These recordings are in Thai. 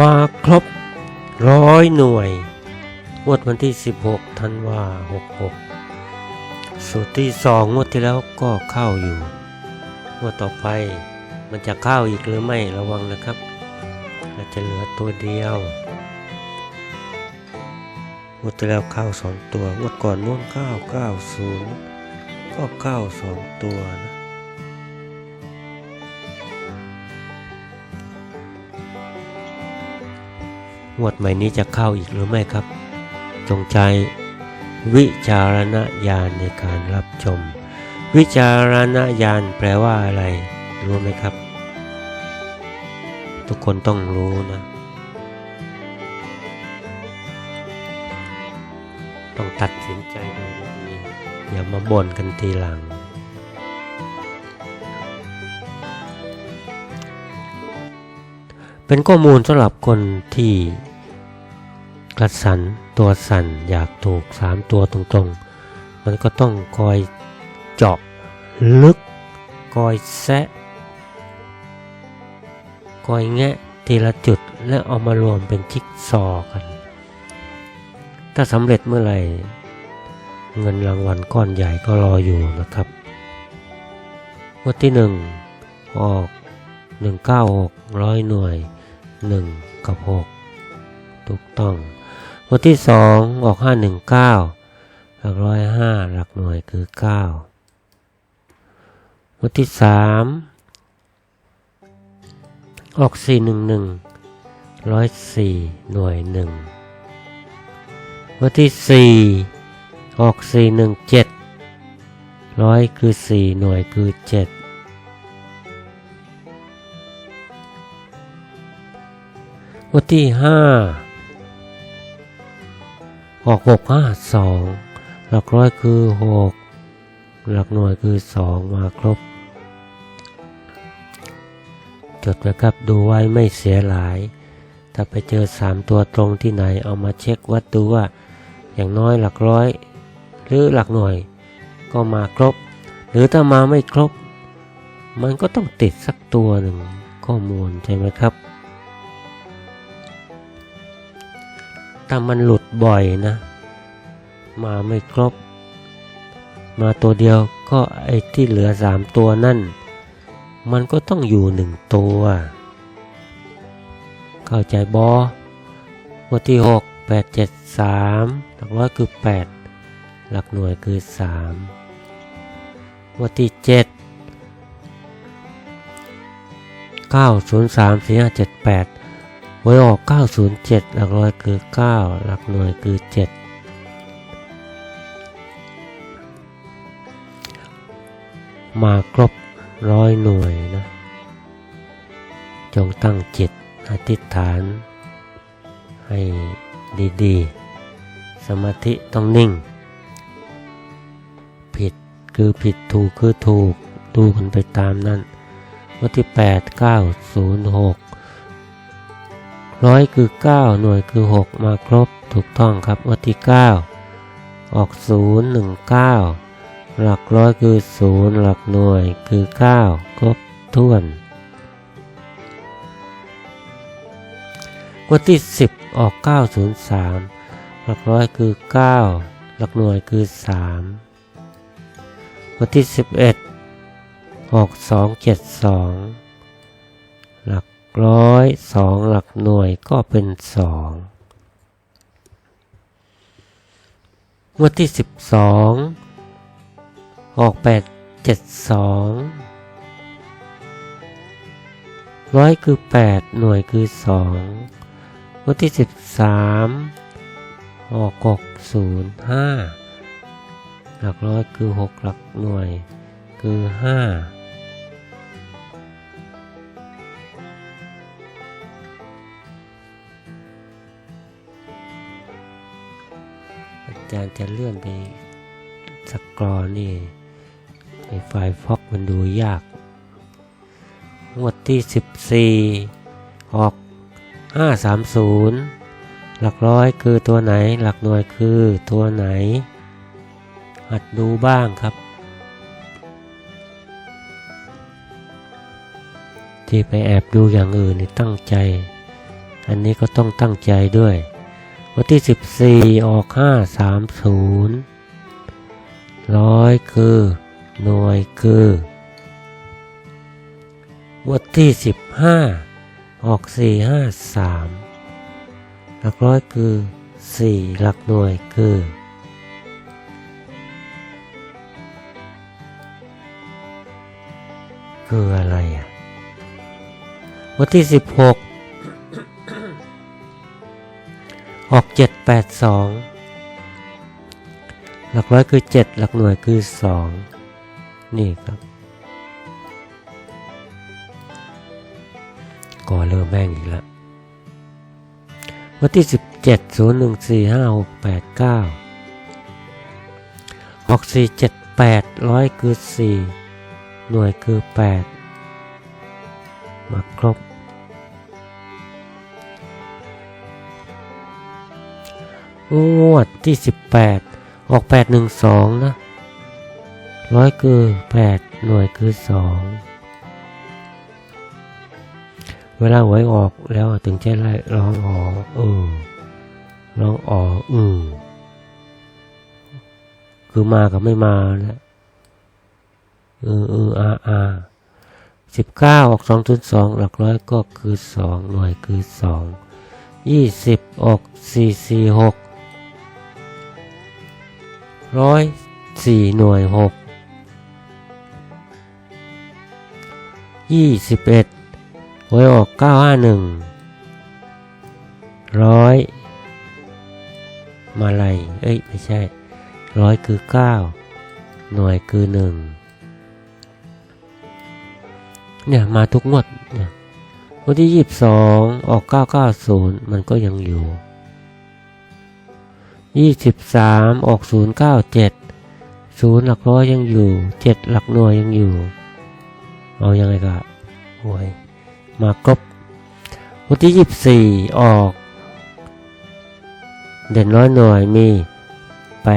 มาครบร้อยหน่วยงวดวันที่ 16ธันวา66สูตรที่สองงวดที่แล้วก็เข้าอยู่งวดต่อไปมันจะเข้าอีกหรือไม่ระวังนะครับอาจจะเหลือตัวเดียวงวดที่แล้วเข้าสองตัวงวดก่อนนู้นเข้า90ก็เข้าสองตัวนะ งวดใหม่นี้จะเข้าอีกหรือไม่ครับ จงใจวิจารณญาณในการรับชม วิจารณญาณแปลว่าอะไรรู้ไหมครับ ทุกคนต้องรู้นะ ต้องตัดสินใจดูดีอย่ามาบ่นกันทีหลัง เป็นข้อมูลสำหรับคนที่กระสันตัวสั่นอยากถูกสามตัวตรงๆ มันก็ต้องคอยเจาะลึก คอยแซะคอยแงะทีละจุดแล้วเอามารวมเป็นจิ๊กซอกัน ถ้าสำเร็จเมื่อไหร่ เงินรางวัลก้อนใหญ่ก็รออยู่นะครับงวดที่หนึ่งออก 196ร้อยหน่วย 1กับ6ถูกต้อง วันที่2ออก519หลักร้อยห้าหลักหน่วยคือ9วันที่3ออก411ร้อยสี่หน่วย1วันที่4ออก417ร้อยคือ4หน่วยคือ7วั นที่ห้าออกหกห้าสองหลักร้อยคือหกหลักหน่วยคือสองมาครบ จดไว้ครับดูไว้ไม่เสียหลาย ถ้าไปเจอสามตัวตรงที่ไหนเอามาเช็ควัดดูว่า อย่างน้อยหลักร้อย หรือหลักหน่วยก็มาครบ หรือถ้ามาไม่ครบ มันก็ต้องติดสักตัวหนึ่งข้อมูลใช่ไหมครับ ถ้ามันหลุดบ่อยนะ มาไม่ครบ มาตัวเดียวก็ไอ้ที่เหลือสามตัวนั่น มันก็ต้องอยู่หนึ่งตัว เข้าใจบอวันที่หกแปดเจ็ดสามหลักร้อยคือแปดหลักหน่วยคือสามวันที่เจ็ดเก้าศูนย์สามสี่ห้าเจ็ดแปด หวยออก 907 หลักร้อยคือ 9 หลักหน่วยคือ 7 มาครบร้อยหน่วยนะ จงตั้งจิตอธิษฐาน ให้ดีๆ สมาธิต้องนิ่ง ผิดคือผิดถูกคือถูก ดูกันไปตามนั้น วันที่ 8 9 0 6 ร้อยคือ 9 หน่วยคือ 6 มาครบถูกต้องครับวันที่ 9 ออก 0 1 9 หลักร้อยคือ 0 หลักหน่วยคือ 9 ครบถ้วนวันที่ 10 ออก 903 หลักร้อยคือ 9 หลักหน่วยคือ 3 วันที่ 11 ออก 272 ร้อยสองหลักหน่วยก็เป็นสองวันที่สิบสองออกแปดเจ็ดสองร้อยคือแปดหน่วยคือสองวันที่สิบสามออกหกศูนย์ห้าหลักร้อยคือหกหลักหน่วยคือห้า จารย์จะเลื่อนไปสกรอนี่ไอไฟล์ฟอกมันดูยาก งวดที่ 14 ออก 530 หลักร้อยคือตัวไหน หลักหน่วยคือตัวไหน หัดดูบ้างครับ ที่ไปแอบดูอย่างอื่นนี่ตั้งใจ อันนี้ก็ต้องตั้งใจด้วย วันที่ 14 ออก 530ร้อยคือ หน่วยคือ วันที่ 15 ออก 453 หลักร้อยคือ 4 หลักหน่วยคือ คืออะไรอะ วันที่ 16 ออก 782 หลักร้อยคือ 7 หลักหน่วยคือ 2 นี่ครับ ก่อเริ่มแม่งอีกแล้ววันที่ 17 0 1 4 5 6 8 9 ออก 4 7 8ร้อยคือ 4 หน่วยคือ 8 มาครบ งวดที่ 18 ออก 812 นะร้อยคือ 8 หน่วยคือ 2 เวลาหวยออกแล้วถึงจะไล่ร้องอ๋อเออร้องอ๋ออือคือมากับไม่มาแล้วเออเอออาอาสิบเก้าออกสองจุดสองหลักร้อยก็คือสองหน่วยคือสองยี่สิบออกสี่สี่หก ร้อยสี่หน่วยหกยี่สิบเอ็ดหวยออกเก้าห้าหนึ่งร้อยมาลัยเอ้ย ไม่ใช่ร้อยคือเก้าหน่วยคือหนึ่งเนี่ย มาทุกงวดเนี่ยวันที่ยี่สิบสองออกเก้าเก้าศูนย์มันก็ยังอยู่ ยี่สิบสามออกศูนย์เก้าเจ็ดศูนย์หลักร้อยยังอยู่เจ็ดหลักหน่วยยังอยู่ เอายังไงก็หวยมาครบวันที่ยี่สิบสี่ออก เด่นร้อยหน่วยมีแป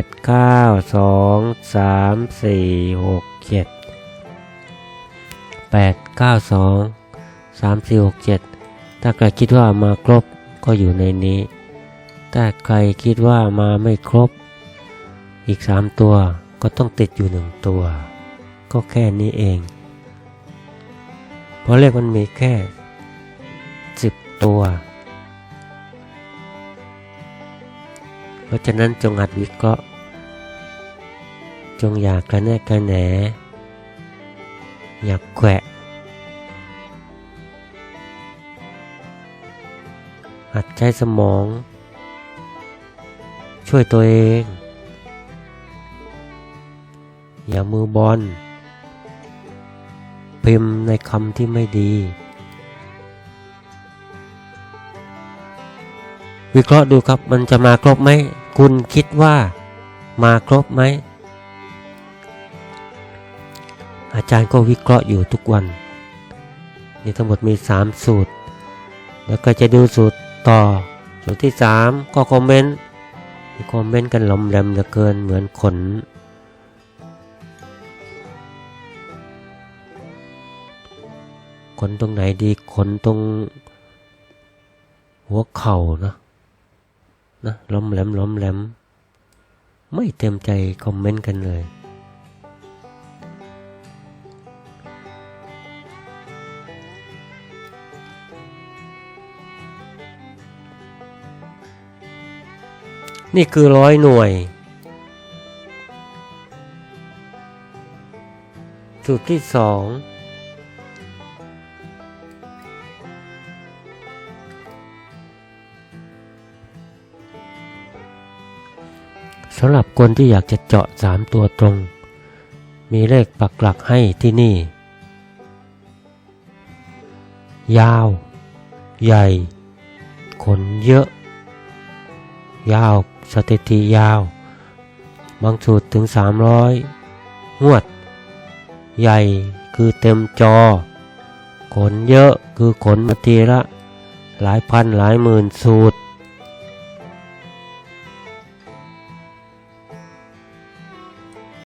ดเก้าสองสามสี่หกเจ็ดแปดเก้าสองสามสี่หกเจ็ดถ้าใครคิดว่ามาครบก็อยู่ในนี้ ถ้าใครคิดว่ามาไม่ครบ อีกสามตัวก็ต้องติดอยู่หนึ่งตัว ก็แค่นี้เอง เพราะเลขมันมีแค่สิบตัว เพราะฉะนั้นจงหัดวิเคราะห์ จงอยากกระแนกกระแหน อยากแขวะหัดใช้สมอง ช่วยตัวเอง อย่ามือบอลพิมพ์ในคำที่ไม่ดี วิเคราะห์ดูครับมันจะมาครบไหม คุณคิดว่ามาครบไหม อาจารย์ก็วิเคราะห์อยู่ทุกวัน นี่ทั้งหมดมี 3 สูตร แล้วก็จะดูสูตรต่อ สูตรที่ 3 ก็คอมเมนต์ มีคอมเมนต์กันหลอมแหลมเหลือเกินเหมือนขน ขนตรงไหนดีขนตรง หัวเข่านะนะล้อมแหลมล้อมแหลม ไม่เต็มใจคอมเมนต์กันเลย นี่คือร้อยหน่วยจุดที่สองสำหรับคนที่อยากจะเจาะสามตัวตรง มีเลขปักหลักให้ที่นี่ ยาว ใหญ่ ขนเยอะ ยาว สถิติยาว บางสูตรถึง 300 งวด ใหญ่คือเต็มจอ ขนเยอะคือขนมาทีละ หลายพันหลายหมื่นสูตร